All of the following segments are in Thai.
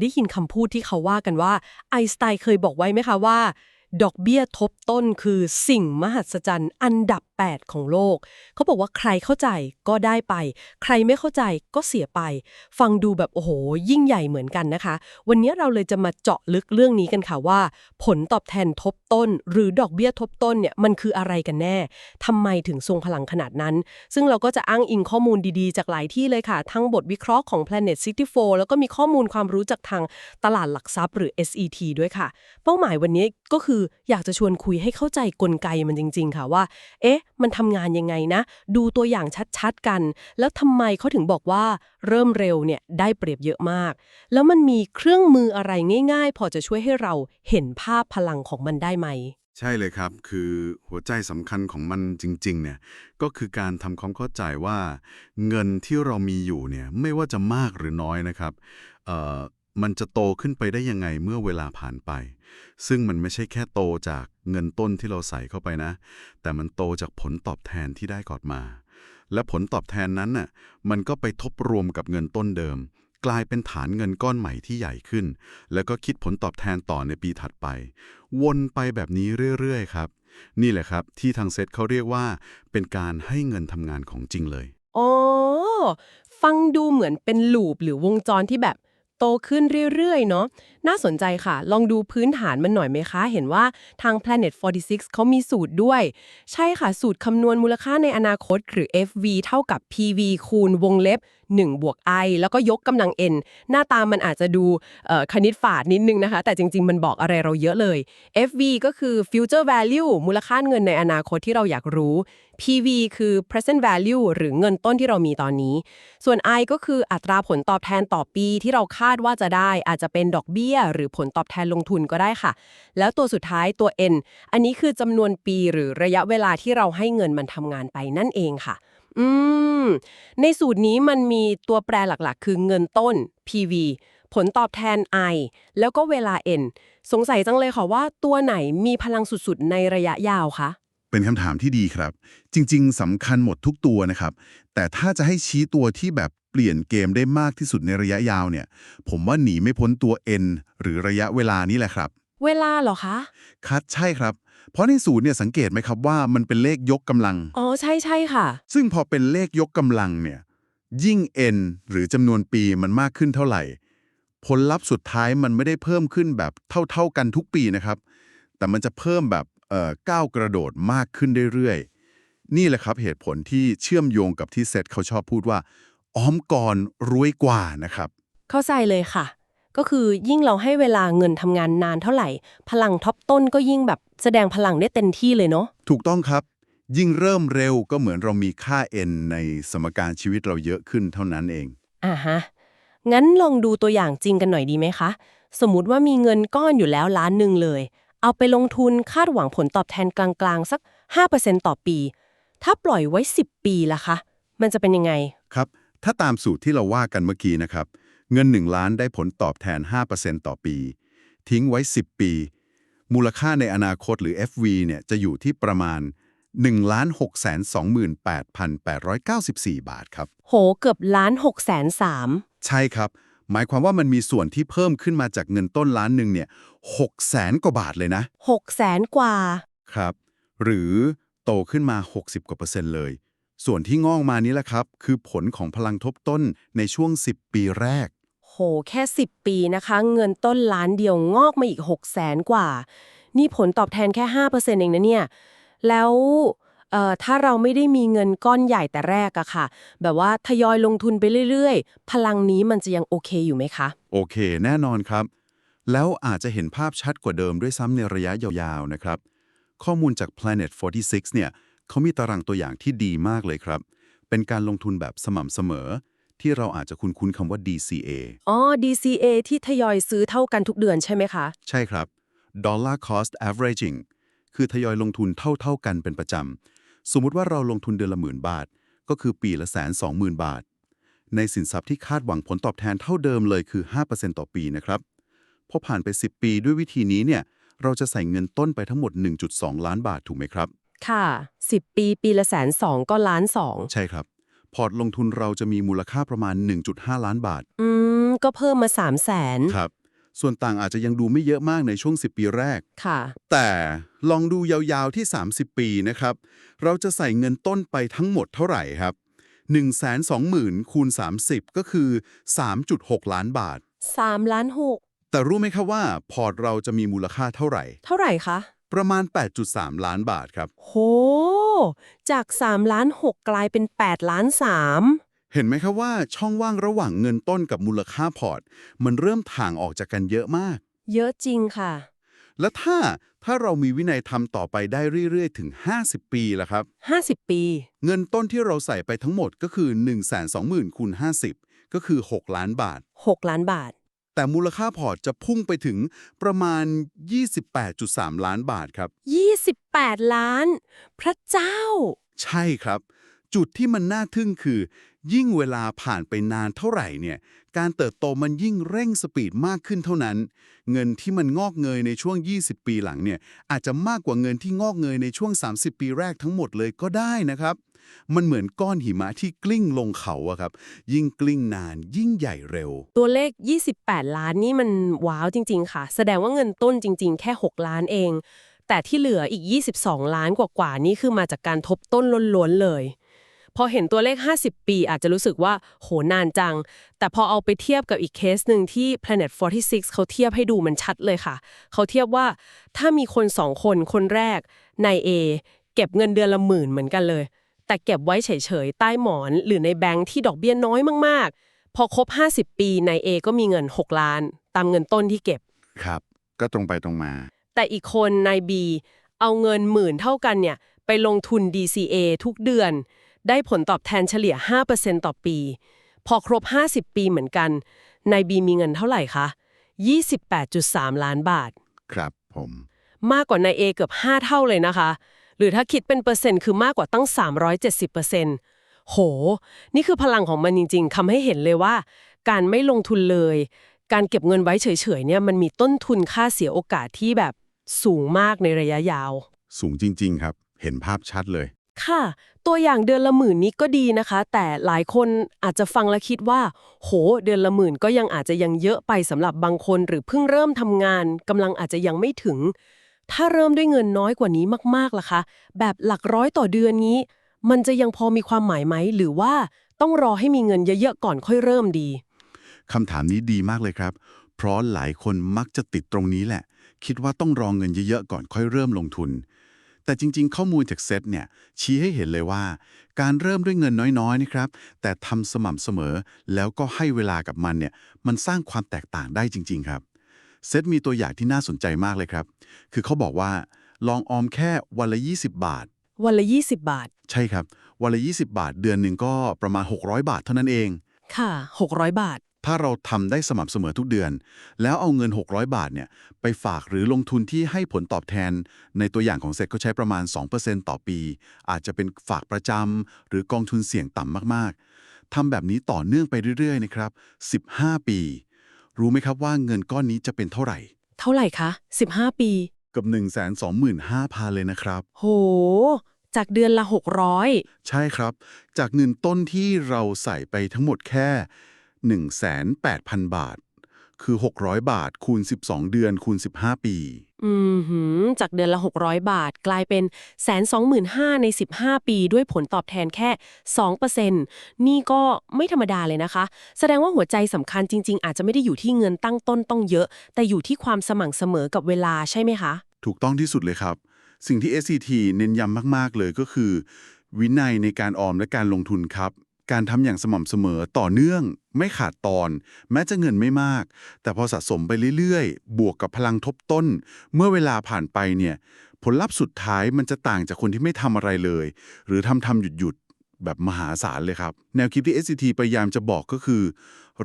ได้ยินคำพูดที่เขาว่ากันว่าไอน์สไตน์เคยบอกไว้ไหมคะว่า ดอกเบี้ยทบต้นคือสิ่งมหัศจรรย์อันดับ 8 ของโลก เขาบอกว่าใครเข้าใจก็ได้ไป ใครไม่เข้าใจก็เสียไป ฟังดูแบบโอ้โห ยิ่งใหญ่เหมือนกันนะคะ วันนี้เราเลยจะมาเจาะลึกเรื่องนี้กันค่ะว่า ผลตอบแทนทบต้น หรือดอกเบี้ยทบต้นเนี่ยมันคืออะไรกันแน่ทำไมถึงทรงพลังขนาดนั้น ซึ่งเราก็จะอ้างอิงข้อมูลดีๆ จากหลายที่เลยค่ะ ทั้งบทวิเคราะห์ของ Planet 64แล้วก็มีข้อมูลความรู้จากทางตลาดหลักทรัพย์หรือ SET ด้วยค่ะ เป้าหมายวันนี้ก็คืออยากจะชวนคุยให้เข้าใจกลไกมันจริง ๆ ค่ะว่า เอ๊ะ มันทำงานยังไงนะ ดูตัวอย่างชัดๆกัน แล้วทำไมเขาถึงบอกว่าเริ่มเร็วเนี่ยได้เปรียบเยอะมาก แล้วมันมีเครื่องมืออะไรง่าย ๆ พอจะช่วยให้เราเห็นภาพพลังของมันได้ไหม ใช่เลยครับ คือหัวใจสำคัญของมันจริงๆเนี่ยก็คือการทำความเข้าใจว่า เงินที่เรามีอยู่เนี่ยไม่ว่าจะมากหรือน้อยนะครับเอ่อ มันจะโตขึ้นไปได้ยังไงเมื่อเวลาผ่านไป ซึ่งมันไม่ใช่แค่โตจากเงินต้นที่เราใส่เข้าไปนะ แต่มันโตจากผลตอบแทนที่ได้ก่อนมา และผลตอบแทนนั้นน่ะ มันก็ไปทบรวมกับเงินต้นเดิม กลายเป็นฐานเงินก้อนใหม่ที่ใหญ่ขึ้น แล้วก็คิดผลตอบแทนต่อในปีถัดไป วนไปแบบนี้เรื่อยๆครับ นี่แหละครับที่ทางเซตเขาเรียกว่า เป็นการให้เงินทำงานของจริงเลยอ๋อฟังดูเหมือนเป็นลูปหรือวงจรที่แบบ โตขึ้นเรื่อย ๆ เนาะน่าสนใจค่ะ ลองดูพื้นฐานมันหน่อยไหมคะ เห็นว่าทาง Planet 46 เขามีสูตรด้วย ใช่ค่ะ สูตรคำนวณมูลค่าในอนาคต หรือ FV เท่ากับ PV คูณวงเล็บ 1 บวก I แล้วก็ยกกำลัง N หน้าตามันอาจจะดูคณิตศาสตร์นิดนึงนะคะ แต่จริง ๆ มันบอกอะไรเราเยอะเลย FV ก็คือ future value มูลค่าเงินในอนาคตที่เราอยากรู้ PV คือ present value หรือเงินต้นที่เรามีตอนนี้ ส่วน I ก็คืออัตราผลตอบแทนต่อปีที่เราคาดว่าจะได้ อาจจะเป็นดอกเบี้ย หรือผลตอบแทนลงทุนก็ได้ค่ะ แล้วตัวสุดท้ายตัว N อันนี้คือจำนวนปีหรือระยะเวลาที่เราให้เงินมันทำงานไปนั่นเองค่ะ อืม ในสูตรนี้มันมีตัวแปรหลักๆ คือเงินต้น PV ผลตอบแทน I แล้วก็เวลา N สงสัยจังเลยค่ะว่าตัวไหนมีพลังสุดๆ ในระยะยาวคะ เป็นคำถามที่ดีครับ จริง ๆสำคัญหมดทุกตัวนะครับ แต่ถ้าจะให้ชี้ตัวที่แบบเปลี่ยนเกมได้มากที่สุดในระยะยาวเนี่ย ผมว่าหนีไม่พ้นตัว N หรือระยะเวลานี่แหละครับ เวลาเหรอคะ คัดใช่ครับ เพราะในสูตรเนี่ยสังเกตไหมครับว่ามันเป็นเลขยกกำลัง อ๋อใช่ใช่ค่ะ ซึ่งพอเป็นเลขยกกำลังเนี่ยยิ่ง n หรือจำนวนปีมันมากขึ้นเท่าไหร่ ผลลัพธ์สุดท้ายมันไม่ได้เพิ่มขึ้นแบบเท่าๆกันทุกปีนะครับ แต่มันจะเพิ่มแบบเอ่อก้าวกระโดดมากขึ้นเรื่อยๆ นี่แหละครับเหตุผลที่เชื่อมโยงกับที่เซตเขาชอบพูดว่าออมก่อนรวยกว่านะครับ เข้าใจเลยค่ะ ก็คือยิ่งเราให้เวลาเงินทำงานนานเท่าไหร่ พลังท็อปต้นก็ยิ่งแบบแสดงพลังได้เต็มที่เลยเนาะถูกต้องครับ ยิ่งเริ่มเร็วก็เหมือนเรามีค่า n ในสมการชีวิตเราเยอะขึ้นเท่านั้นเองอ่าฮะงั้นลองดูตัวอย่างจริงกันหน่อยดีไหมคะ สมมุติว่ามีเงินก้อนอยู่แล้วล้านหนึ่งเลย เอาไปลงทุนคาดหวังผลตอบแทนกลางๆ สัก 5%ต่อปี ถ้าปล่อยไว้ 10 ปีล่ะคะ มันจะเป็นยังไงครับ ถ้าตามสูตรที่เราว่ากันเมื่อกี้นะครับ เงิน 1 ล้านได้ผลตอบแทน 5%ต่อปี ทิ้งไว้ 10 ปี มูลค่าในอนาคตหรือ FV เนี่ยจะอยู่ที่ประมาณ 1 6 2 8 8 9 4 บาทครับ โห เกือบล้าน6แสนสามใช่ครับ หมายความว่ามันมีส่วนที่เพิ่มขึ้นมาจากเงินต้นล้านหนึ่งเนี่ย6แสนกว่าบาทเลยนะ6แสนกว่า ครับ หรือโตขึ้นมา 60 กว่าเปอร์เซ็นต์เลย ส่วนที่งอกมานี้แหละครับ คือผลของพลังทบต้นในช่วง 10 ปีแรกโห แค่ 10 ปีนะคะ เงินต้นล้านเดียวงอกมาอีก6แสนกว่า นี่ผลตอบแทนแค่ 5%เองนะเนี่ย แล้วเอ่อถ้าเราไม่ได้มีเงินก้อนใหญ่แต่แรกอะค่ะ แบบว่าทยอยลงทุนไปเรื่อยๆ พลังนี้มันจะยังโอเคอยู่ไหมคะ โอเค แน่นอนครับ แล้วอาจจะเห็นภาพชัดกว่าเดิมด้วยซ้ำในระยะยาวๆนะครับ ข้อมูลจาก Planet 46 เนี่ยเขามีตารางตัวอย่างที่ดีมากเลยครับ เป็นการลงทุนแบบสม่ำเสมอ ที่เราอาจจะคุ้นๆคำว่า DCA อ๋อ DCA ที่ทยอยซื้อเท่ากันทุกเดือนใช่ไหมคะ ใช่ครับ Dollar Cost Averaging คือทยอยลงทุนเท่าๆกันเป็นประจำ สมมุติว่าเราลงทุนเดือนละหมื่นบาท ก็คือปีละแสนสองหมื่นบาท ในสินทรัพย์ที่คาดหวังผลตอบแทนเท่าเดิมเลยคือ 5%ต่อปีนะครับพอผ่านไป 10 ปีด้วยวิธีนี้เนี่ยเราจะใส่เงินต้นไปทั้งหมด 1.2 ล้านบาทถูกไหมครับ ค่ะ 10 ปีปีละแสนสองก็ล้านสองใช่ครับ พอร์ตลงทุนเราจะมีมูลค่าประมาณ 1.5 ล้านบาท อืม ก็เพิ่มมา 3 0 0แสนครับ ส่วนต่างอาจจะยังดูไม่เยอะมากในช่วง 10 ปีแรก ค่ะ แต่ลองดูยาวๆที่ 30 ปีนะครับ เราจะใส่เงินต้นไปทั้งหมดเท่าไหร่ครับ 120,000คูณ30 ก็คือ 3.6 ล้านบาท 3 ล้านหกแต่รู้ไหมครับว่า พอร์ตเราจะมีมูลค่าเท่าไหร่เท่าไหร่คะ ประมาณ 8.3 ล้านบาทครับ โห จาก 3 ล้าน 6 กลายเป็น 8 ล้าน 3 เห็นไหมครับว่าช่องว่างระหว่างเงินต้นกับมูลค่าพอร์ต มันเริ่มถ่างออกจากกันเยอะมาก เยอะจริงค่ะ และถ้าถ้าเรามีวินัยทำต่อไปได้เรื่อย ๆ ถึง 50 ปีล่ะครับ 50 ปี เงินต้นที่เราใส่ไปทั้งหมดก็คือ 120,000คูณ50 ก็คือ 6 ล้านบาท 6 ล้านบาท แต่มูลค่าพอร์ตจะพุ่งไปถึงประมาณ 28.3 ล้านบาทครับ 28 ล้าน พระเจ้า ใช่ครับ จุดที่มันน่าทึ่งคือ ยิ่งเวลาผ่านไปนานเท่าไหร่เนี่ย การเติบโตมันยิ่งเร่งสปีดมากขึ้นเท่านั้น เงินที่มันงอกเงยในช่วง 20 ปีหลังเนี่ย อาจจะมากกว่าเงินที่งอกเงยในช่วง 30 ปีแรกทั้งหมดเลยก็ได้นะครับ มันเหมือนก้อนหิมะที่กลิ้งลงเขาอะครับ ยิ่งกลิ้งนานยิ่งใหญ่เร็ว ตัวเลข 28 ล้านนี่มันว้าวจริง ๆ ค่ะ แสดงว่าเงินต้นจริง ๆ แค่ 6 ล้านเอง แต่ที่เหลืออีก 22 ล้านกว่าๆนี่คือมาจากการทบต้นล้วนๆเลย พอเห็นตัวเลข 50 ปีอาจจะรู้สึกว่า โหนานจัง แต่พอเอาไปเทียบกับอีกเคสหนึ่งที่ Planet 46 เขาเทียบให้ดูมันชัดเลยค่ะ เขาเทียบว่าถ้ามีคนสองคนคนแรกนาย A เก็บเงินเดือนละหมื่นเหมือนกันเลย แต่เก็บไว้เฉยๆใต้หมอนหรือในแบงค์ที่ดอกเบี้ยน้อยมากๆ พอครบ 50 ปีนาย A ก็มีเงิน 6 ล้าน ตามเงินต้นที่เก็บครับ ก็ตรงไปตรงมา แต่อีกคนนาย B เอาเงินหมื่นเท่ากันเนี่ยไปลงทุน DCA ทุกเดือน ได้ผลตอบแทนเฉลี่ย 5%ต่อปี พอครบ 50 ปีเหมือนกันนาย B มีเงินเท่าไหร่คะ28.3 ล้านบาท ครับผม มากกว่านาย A เกือบ 5 เท่าเลยนะคะ หรือถ้าคิดเป็นเปอร์เซ็นต์คือมากกว่าตั้ง 370%โห นี่คือพลังของมันจริงๆทำให้เห็นเลยว่า การไม่ลงทุนเลย การเก็บเงินไว้เฉยๆเนี่ยมันมีต้นทุนค่าเสียโอกาสที่แบบ สูงมากในระยะยาว สูงจริง ๆ ครับ เห็นภาพชัดเลย ค่ะ ตัวอย่างเดือนละหมื่นนี้ก็ดีนะคะ แต่หลายคนอาจจะฟังแล้วคิดว่า โห เดือนละหมื่นก็ยังอาจจะยังเยอะไปสำหรับบางคนหรือเพิ่งเริ่มทำงานกำลังอาจจะยังไม่ถึง ถ้าเริ่มด้วยเงินน้อยกว่านี้มากๆล่ะคะ แบบหลักร้อยต่อเดือนนี้ มันจะยังพอมีความหมายไหม หรือว่าต้องรอให้มีเงินเยอะๆก่อนค่อยเริ่มดีคำถามนี้ดีมากเลยครับ เพราะหลายคนมักจะติดตรงนี้แหละ คิดว่าต้องรองเงินเยอะๆก่อนค่อยเริ่มลงทุน แต่จริงๆ ข้อมูลจากเซตเนี่ยชี้ให้เห็นเลยว่า การเริ่มด้วยเงินน้อยๆนะครับ แต่ทำสม่ำเสมอแล้วก็ให้เวลากับมันเนี่ยมันสร้างความแตกต่างได้จริง ๆ ครับเซตมีตัวอย่างที่น่าสนใจมากเลยครับ คือเขาบอกว่าลองออมแค่วันละ 20 บาท วันละ 20 บาท ใช่ครับ วันละ 20 บาท เดือนหนึ่งก็ประมาณ 600 บาทเท่านั้นเอง ค่ะ 600 บาท ถ้าเราทำได้สม่ำเสมอทุกเดือน แล้วเอาเงิน 600 บาทเนี่ยไปฝากหรือลงทุนที่ให้ผลตอบแทน ในตัวอย่างของเซ็ตก็ใช้ประมาณ 2%ต่อปี อาจจะเป็นฝากประจำหรือกองทุนเสี่ยงต่ำมากๆทำแบบนี้ต่อเนื่องไปเรื่อยๆนะครับ 15 ปี รู้ไหมครับว่าเงินก้อนนี้จะเป็นเท่าไหร่ เท่าไหร่คะ 15 ปีกับ 125,000 เลยนะครับ โห จากเดือนละ 600 ใช่ครับ จากเงินต้นที่เราใส่ไปทั้งหมดแค่ 18,000 บาท คือ 600 บาทคูณ 12 เดือนคูณ 15 ปีอืมหืมจากเดือนละ 600 บาทกลายเป็นแสนสองหมื่นห้าใน 15 ปี ด้วยผลตอบแทนแค่ 2%นี่ก็ไม่ธรรมดาเลยนะคะ แสดงว่าหัวใจสำคัญจริง ๆ อาจจะไม่ได้อยู่ที่เงินตั้งต้นต้องเยอะ แต่อยู่ที่ความสม่ำเสมอกับเวลาใช่ไหมคะ ถูกต้องที่สุดเลยครับ สิ่งที่ SCT เน้นย้ำมาก ๆ เลยก็คือ วินัยในการออมและการลงทุนครับ การทำอย่างสม่ำเสมอต่อเนื่อง ไม่ขาดตอน แม้จะเงินไม่มาก แต่พอสะสมไปเรื่อยๆ บวกกับพลังทบต้น เมื่อเวลาผ่านไปเนี่ย ผลลัพธ์สุดท้ายมันจะต่างจากคนที่ไม่ทำอะไรเลย หรือทำทำหยุดหยุดๆแบบมหาศาลเลยครับ แนวคิดที่ SCT พยายามจะบอกก็คือ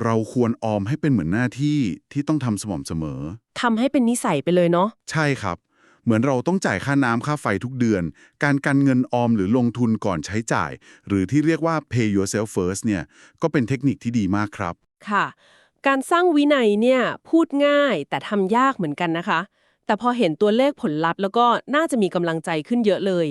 เราควรออมให้เป็นเหมือนหน้าที่ที่ต้องทำสม่ำเสมอทำให้เป็นนิสัยไปเลยเนาะ ใช่ครับ เหมือนเราต้องจ่ายค่าน้ำค่าไฟทุกเดือน การกันเงินออมหรือลงทุนก่อนใช้จ่าย หรือที่เรียกว่า pay yourself first เนี่ยก็เป็นเทคนิคที่ดีมากครับ ค่ะ การสร้างวินัยเนี่ยพูดง่ายแต่ทำยากเหมือนกันนะคะ แต่พอเห็นตัวเลขผลลัพธ์ แล้วก็น่าจะมีกำลังใจขึ้นเยอะเลย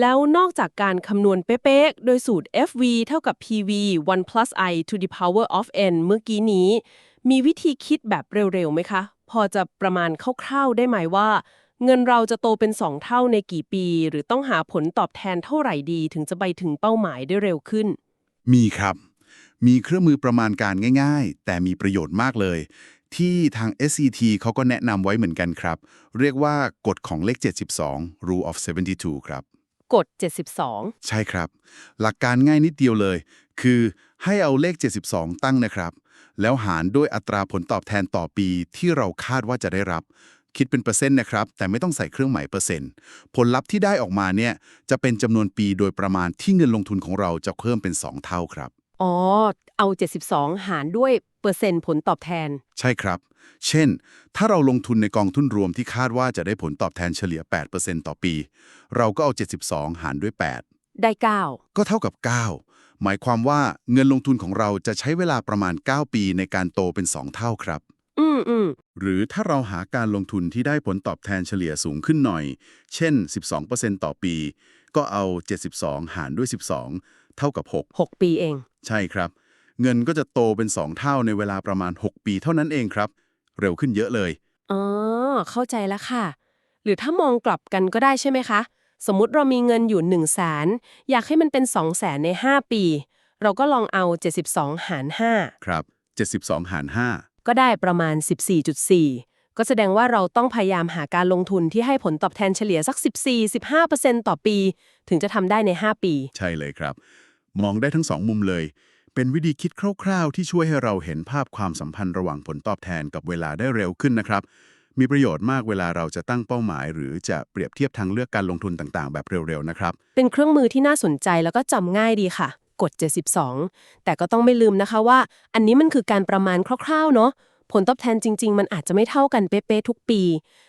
แล้วนอกจากการคำนวณเป๊ะๆโดยสูตร FV เท่ากับ PV 1 plus i to the power of n เมื่อกี้นี้มีวิธีคิดแบบเร็วๆไหมคะ พอจะประมาณคร่าวๆได้ไหมว่า เงินเราจะโตเป็น2เท่าในกี่ปี หรือต้องหาผลตอบแทนเท่าไหร่ดีถึงจะไปถึงเป้าหมายได้เร็วขึ้น มีครับ มีเครื่องมือประมาณการง่าย ๆ แต่มีประโยชน์มากเลย ที่ทาง SCT เขาก็แนะนำไว้เหมือนกันครับ เรียกว่ากฎของเลข 72 rule of 72 ครับ กฎ 72 ใช่ครับ หลักการง่ายนิดเดียวเลย คือให้เอาเลข 72 ตั้งนะครับ แล้วหารด้วยอัตราผลตอบแทนต่อปีที่เราคาดว่าจะได้รับ คิดเป็นเปอร์เซ็นต์นะครับ แต่ไม่ต้องใส่เครื่องหมายเปอร์เซ็นต์ ผลลัพธ์ที่ได้ออกมาเนี่ยจะเป็นจำนวนปีโดยประมาณที่เงินลงทุนของเราจะเพิ่มเป็น 2 เท่าครับ อ๋อ เอา 72 หารด้วยเปอร์เซ็นต์ผลตอบแทน ใช่ครับ เช่น ถ้าเราลงทุนในกองทุนรวมที่คาดว่าจะได้ผลตอบแทนเฉลี่ย 8%ต่อปี เราก็เอา 72 หารด้วย 8 ได้ 9 ก็เท่ากับ 9 หมายความว่าเงินลงทุนของเราจะใช้เวลาประมาณ 9 ปีในการโตเป็น 2 เท่าครับ อืมอืมหรือถ้าเราหาการลงทุนที่ได้ผลตอบแทนเฉลี่ยสูงขึ้นหน่อย เช่น 12%ต่อปี ก็เอา 72 หารด้วย 12 เท่ากับ6ปีเอง6ใช่ครับ เงินก็จะโตเป็น 2 เท่าในเวลาประมาณ 6 ปีเท่านั้นเองครับ เร็วขึ้นเยอะเลย อ๋อ เข้าใจแล้วค่ะ หรือถ้ามองกลับกันก็ได้ใช่ไหมคะ สมมุติเรามีเงินอยู่1นึ่งแสนอยากให้มันเป็น2 0 0แสนใน 5 ปี เราก็ลองเอา 72 หารครับ 72 หาร 5 ก็ได้ประมาณ 14.4 ก็แสดงว่าเราต้องพยายามหาการลงทุนที่ให้ผลตอบแทนเฉลี่ยสัก 14-15%ต่อปี ถึงจะทำได้ใน 5 ปี5ใช่เลยครับ มองได้ทั้งสองมุมเลย เป็นวิธีคิดคร่าวๆ ที่ช่วยให้เราเห็นภาพความสัมพันธ์ระหว่างผลตอบแทนกับเวลาได้เร็วขึ้นนะครับ มีประโยชน์มากเวลาเราจะตั้งเป้าหมาย หรือจะเปรียบเทียบทางเลือกการลงทุนต่างๆ แบบเร็วๆนะครับ เป็นเครื่องมือที่น่าสนใจแล้วก็จำง่ายดีค่ะ กด72 แต่ก็ต้องไม่ลืมนะคะว่า อันนี้มันคือการประมาณคร่าวๆ เนาะผลตอบแทนจริง ๆ มันอาจจะไม่เท่ากันเป๊ะๆทุกปี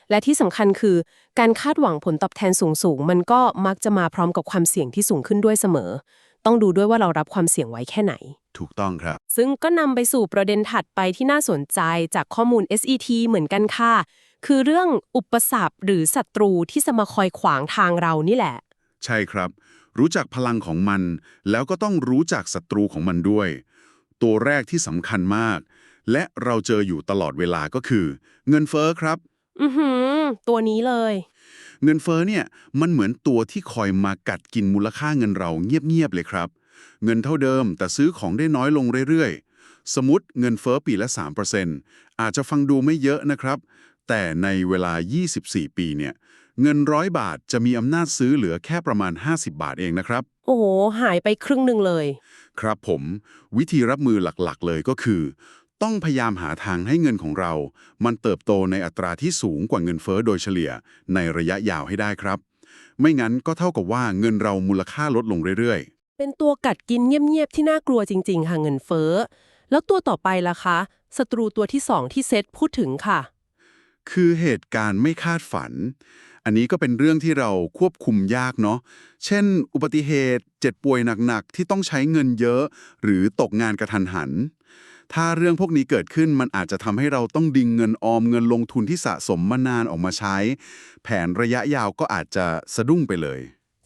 และที่สำคัญคือ การคาดหวังผลตอบแทนสูงๆ มันก็มักจะมาพร้อมกับความเสี่ยงที่สูงขึ้นด้วยเสมอ ต้องดูด้วยว่าเรารับความเสี่ยงไว้แค่ไหน ถูกต้องครับ ซึ่งก็นำไปสู่ประเด็นถัดไปที่น่าสนใจจากข้อมูล SET เหมือนกันค่ะ คือเรื่องอุปสรรคหรือศัตรูที่จะมาคอยขวางทางเรานี่แหละ ใช่ครับ รู้จักพลังของมัน แล้วก็ต้องรู้จักศัตรูของมันด้วย ตัวแรกที่สำคัญมาก และเราเจออยู่ตลอดเวลาก็คือ เงินเฟ้อครับ อือหือ ตัวนี้เลย เงินเฟ้อเนี่ยมันเหมือนตัวที่คอยมากัดกินมูลค่าเงินเราเงียบๆเลยครับ เงินเท่าเดิมแต่ซื้อของได้น้อยลงเรื่อยๆ สมมติเงินเฟ้อปีละ 3%อาจจะฟังดูไม่เยอะนะครับ แต่ในเวลา 24 ปีเนี่ย เงินร้อยบาทจะมีอำนาจซื้อเหลือแค่ประมาณ 50 บาทเองนะครับ โอ้โห หายไปครึ่งหนึ่งเลย ครับผม วิธีรับมือหลักๆ เลยก็คือ ต้องพยายามหาทางให้เงินของเรา มันเติบโตในอัตราที่สูงกว่าเงินเฟ้อโดยเฉลี่ย ในระยะยาวให้ได้ครับ ไม่งั้นก็เท่ากับว่าเงินเรามูลค่าลดลงเรื่อยเป็นตัวกัดกินเงียบๆที่น่ากลัวจริง ๆ ค่ะเงินเฟ้อ แล้วตัวต่อไปล่ะคะศัตรูตัวที่สองที่เซตพูดถึงค่ะๆคือเหตุการณ์ไม่คาดฝัน อันนี้ก็เป็นเรื่องที่เราควบคุมยากเนาะ เช่น อุบัติเหตุ เจ็บป่วยหนักๆ ที่ต้องใช้เงินเยอะ หรือตกงานกระทันหัน ถ้าเรื่องพวกนี้เกิดขึ้นมันอาจจะทำให้เราต้องดึงเงินออมเงินลงทุนที่สะสมมานานออกมาใช้ แผนระยะยาวก็อาจจะสะดุ้งไปเลย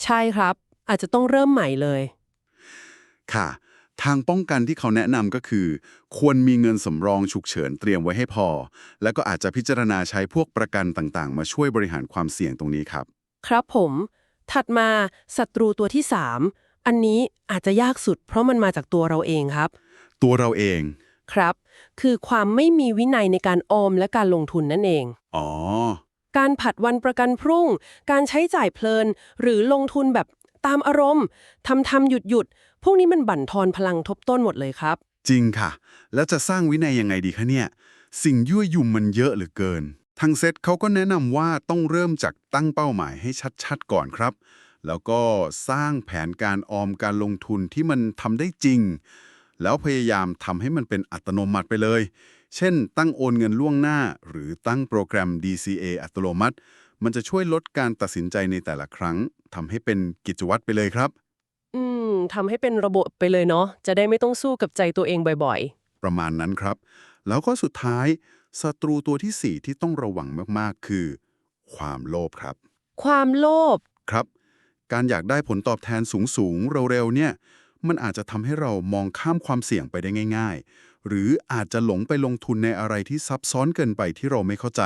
ใช่ครับ อาจจะต้องเริ่มใหม่เลย ค่ะ ทางป้องกันที่เขาแนะนำก็คือ ควรมีเงินสำรองฉุกเฉินเตรียมไว้ให้พอ แล้วก็อาจจะพิจารณาใช้พวกประกันต่างๆ มาช่วยบริหารความเสี่ยงตรงนี้ครับ ครับผม ถัดมาศัตรูตัวที่สามอันนี้อาจจะยากสุด เพราะมันมาจากตัวเราเองครับ ตัวเราเองครับ คือความไม่มีวินัยในการออมและการลงทุนนั่นเอง อ๋อ การผัดวันประกันพรุ่ง การใช้จ่ายเพลิน หรือลงทุนแบบตามอารมณ์ทำทำหยุดหยุด พวกนี้มันบั่นทอนพลังทบต้นหมดเลยครับ จริงค่ะ แล้วจะสร้างวินัยยังไงดีคะเนี่ย สิ่งยั่วยุมมันเยอะเหลือเกิน ทางเซตเขาก็แนะนำว่าต้องเริ่มจากตั้งเป้าหมายให้ชัดๆก่อนครับ แล้วก็สร้างแผนการออมการลงทุนที่มันทำได้จริง แล้วพยายามทำให้มันเป็นอัตโนมัติไปเลย เช่น ตั้งโอนเงินล่วงหน้า หรือตั้งโปรแกรม DCA อัตโนมัติ มันจะช่วยลดการตัดสินใจในแต่ละครั้งทำให้เป็นกิจวัตรไปเลยครับ ทำให้เป็นระบบไปเลยเนาะจะได้ไม่ต้องสู้กับใจตัวเองบ่อยประมาณนั้นครับ แล้วก็สุดท้ายศัตรูตัวทีสี่4 ที่ต้องระวังมากๆ คือ ความโลภครับๆความโลภครับ การอยากได้ผลตอบแทนสูงๆเร็วๆเนี่ยมันอาจจะทำให้เรามองข้ามความเสี่ยงไปได้ง่าย ๆ หรืออาจจะหลงไปลงทุนในอะไรที่ซับซ้อนเกินไปที่เราไม่เข้าใจ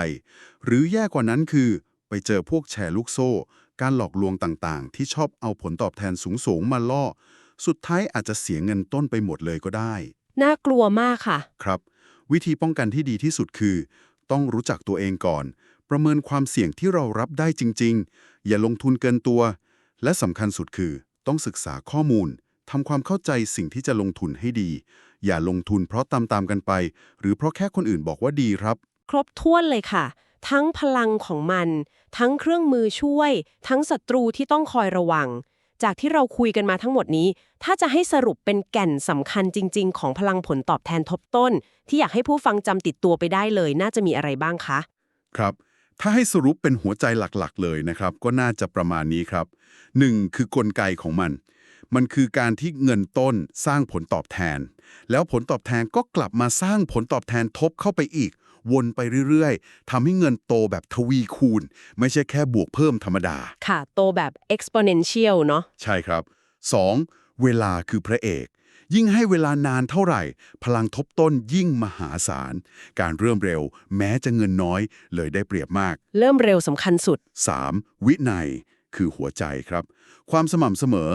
หรือแย่กว่านั้นคือ ไปเจอพวกแชร์ลูกโซ่ การหลอกลวงต่างๆ ที่ชอบเอาผลตอบแทนสูงๆมาล่อ สุดท้ายอาจจะเสียเงินต้นไปหมดเลยก็ได้ น่ากลัวมากค่ะ ครับ วิธีป้องกันที่ดีที่สุดคือ ต้องรู้จักตัวเองก่อน ประเมินความเสี่ยงที่เรารับได้จริง ๆ อย่าลงทุนเกินตัว และสำคัญสุดคือ ต้องศึกษาข้อมูลทำความเข้าใจสิ่งที่จะลงทุนให้ดี อย่าลงทุนเพราะตามๆกันไป หรือเพราะแค่คนอื่นบอกว่าดีครับ ครบถ้วนเลยค่ะ ทั้งพลังของมัน ทั้งเครื่องมือช่วย ทั้งศัตรูที่ต้องคอยระวัง จากที่เราคุยกันมาทั้งหมดนี้ ถ้าจะให้สรุปเป็นแก่นสำคัญจริง ๆ ของพลังผลตอบแทนทบต้น ที่อยากให้ผู้ฟังจำติดตัวไปได้เลย น่าจะมีอะไรบ้างคะ ครับ ถ้าให้สรุปเป็นหัวใจหลักๆ เลยนะครับ ก็น่าจะประมาณนี้ครับ 1. คือกลไกของมันมันคือการที่เงินต้นสร้างผลตอบแทน แล้วผลตอบแทนก็กลับมาสร้างผลตอบแทนทบเข้าไปอีก วนไปเรื่อยๆทำให้เงินโตแบบทวีคูณ ไม่ใช่แค่บวกเพิ่มธรรมดา ค่ะ โตแบบ exponential เนาะใช่ครับ 2. เวลาคือพระเอก ยิ่งให้เวลานานเท่าไหร่ พลังทบต้นยิ่งมหาศาล การเริ่มเร็ว แม้จะเงินน้อย เลยได้เปรียบมาก เริ่มเร็วสำคัญสุด 3. วินัยคือหัวใจครับ ความสม่ำเสมอ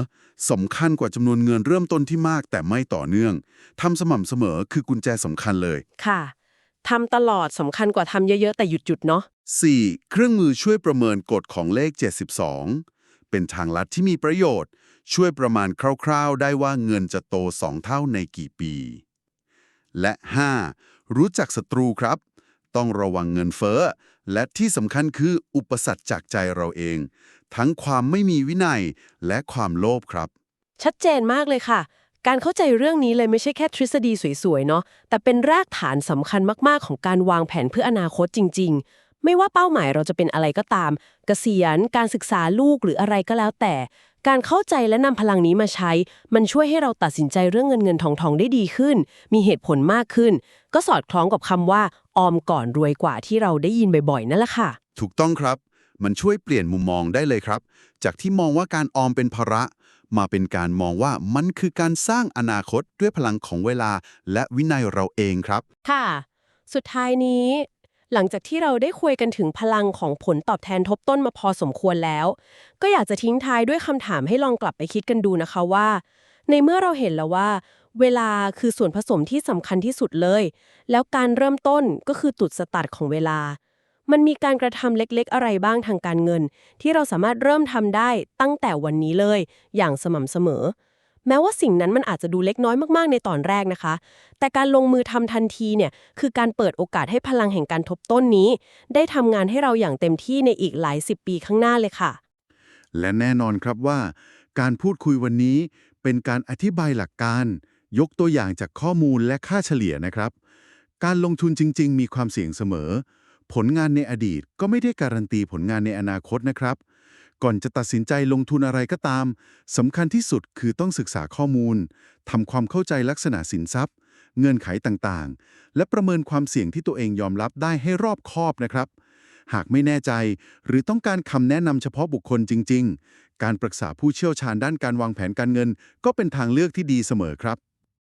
สำคัญกว่าจำนวนเงินเริ่มต้นที่มากแต่ไม่ต่อเนื่องทำสม่ำเสมอคือกุญแจสำคัญเลย ค่ะ ทำตลอดสำคัญกว่าทำเยอะ ๆ แต่หยุดๆเนาะ 4. เครื่องมือช่วยประเมินกฎของเลข 72 เป็นทางลัดที่มีประโยชน์ ช่วยประมาณคร่าวๆ ได้ว่าเงินจะโต 2 เท่าในกี่ปี และ 5. รู้จักศัตรูครับ ต้องระวังเงินเฟ้อ และที่สำคัญคืออุปสรรคจากใจเราเอง ทั้งความไม่มีวินัยและความโลภครับ ชัดเจนมากเลยค่ะ การเข้าใจเรื่องนี้เลยไม่ใช่แค่ทฤษฎีสวยๆเนาะแต่เป็นรากฐานสำคัญมากๆ ของการวางแผนเพื่ออนาคตจริง ๆ ไม่ว่าเป้าหมายเราจะเป็นอะไรก็ตาม เกษียณ การศึกษาลูกหรืออะไรก็แล้วแต่ การเข้าใจและนำพลังนี้มาใช้ มันช่วยให้เราตัดสินใจเรื่องเงินเงินทองทองได้ดีขึ้น มีเหตุผลมากขึ้น ก็สอดคล้องกับคำว่าออมก่อนรวยกว่าที่เราได้ยินบ่อยๆนั่นแหละค่ะ ถูกต้องครับ มันช่วยเปลี่ยนมุมมองได้เลยครับ จากที่มองว่าการออมเป็นภาระ มาเป็นการมองว่ามันคือการสร้างอนาคตด้วยพลังของเวลาและวินัยเราเองครับ ค่ะ สุดท้ายนี้ หลังจากที่เราได้คุยกันถึงพลังของผลตอบแทนทบต้นมาพอสมควรแล้ว ก็อยากจะทิ้งท้ายด้วยคำถามให้ลองกลับไปคิดกันดูนะคะว่า ในเมื่อเราเห็นแล้วว่า เวลาคือส่วนผสมที่สำคัญที่สุดเลย แล้วการเริ่มต้นก็คือจุดสตาร์ทของเวลา มันมีการกระทำเล็กๆ อะไรบ้างทางการเงิน ที่เราสามารถเริ่มทำได้ตั้งแต่วันนี้เลย อย่างสม่ำเสมอ แม้ว่าสิ่งนั้นมันอาจจะดูเล็กน้อยมากๆ ในตอนแรกนะคะ แต่การลงมือทำทันทีเนี่ยคือการเปิดโอกาสให้พลังแห่งการทบต้นนี้ ได้ทำงานให้เราอย่างเต็มที่ในอีกหลายสิบปีข้างหน้าเลยค่ะ และแน่นอนครับว่า การพูดคุยวันนี้เป็นการอธิบายหลักการ ยกตัวอย่างจากข้อมูลและค่าเฉลี่ยนะครับ การลงทุนจริง ๆ มีความเสี่ยงเสมอ ผลงานในอดีตก็ไม่ได้การันตีผลงานในอนาคตนะครับ ก่อนจะตัดสินใจลงทุนอะไรก็ตามสำคัญที่สุดคือต้องศึกษาข้อมูลทำความเข้าใจลักษณะสินทรัพย์ เงื่อนไขต่างๆ และประเมินความเสี่ยงที่ตัวเองยอมรับได้ให้รอบคอบนะครับ หากไม่แน่ใจหรือต้องการคำแนะนำเฉพาะบุคคลจริง ๆ การปรึกษาผู้เชี่ยวชาญด้านการวางแผนการเงิน ก็เป็นทางเลือกที่ดีเสมอครับ